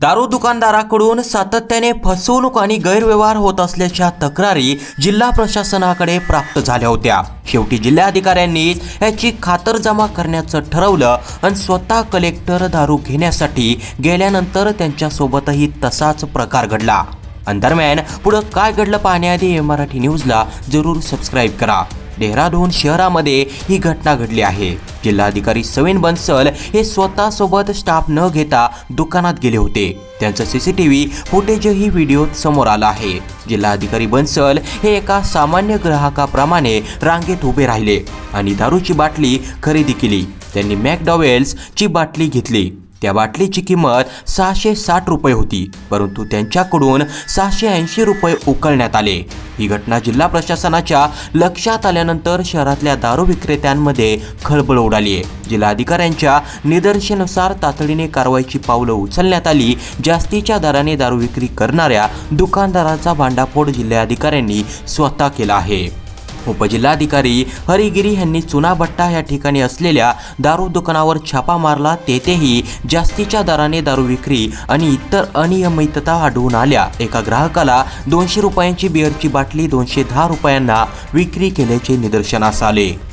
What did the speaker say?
दारू दुकानदाराकडून सातत्याने फसवणूक आणि गैरव्यवहार होत असल्याच्या तक्रारी जिल्हा प्रशासनाकडे प्राप्त झाल्या होत्या. शेवटी जिल्हाधिकाऱ्यांनी याची खातरजमा करण्याचं ठरवलं आणि स्वतः कलेक्टर दारू घेण्यासाठी गेल्यानंतर त्यांच्यासोबतही तसाच प्रकार घडला. आणि दरम्यान पुढं काय घडलं पाहण्याआधी हे मराठी न्यूजला जरूर सबस्क्राईब करा. डेहराडून शहरामध्ये ही घटना घडली आहे. जिल्हाधिकारी सविन बन्सल हे स्वतःसोबत स्टाफ न घेता दुकानात गेले होते. त्यांचं सीसीटीव्ही फुटेजही व्हिडिओत समोर आला आहे. जिल्हाधिकारी बन्सल हे एका सामान्य ग्राहकाप्रमाणे रांगेत उभे राहिले आणि दारूची बाटली खरेदी केली. त्यांनी मॅकडॉवेल्सची बाटली घेतली. त्या बाटलीची किंमत सहाशे साठ रुपये होती परंतु त्यांच्याकडून सहाशे ऐंशी रुपये उकळण्यात आले. ही घटना जिल्हा प्रशासनाच्या लक्षात आल्यानंतर शहरातल्या दारू विक्रेत्यांमध्ये खळबळ उडाली आहे. जिल्हाधिकाऱ्यांच्या निदर्शनानुसार तातडीने कारवाईची पावलं उचलण्यात आली. जास्तीच्या दराने दारू विक्री करणाऱ्या दुकानदाराचा भांडाफोड जिल्हाधिकाऱ्यांनी स्वतः केला आहे. उपजिल्हाधिकारी हरिगिरी यांनी चुनाभट्टा या ठिकाणी असलेल्या दारू दुकानावर छापा मारला तेथेही जास्तीच्या दराने दारू विक्री आणि इतर अनियमितता आढळून आल्या. एका ग्राहकाला दोनशे रुपयांची बिअरची बाटली दोनशे दहा रुपयांना विक्री केल्याचे निदर्शनास आले.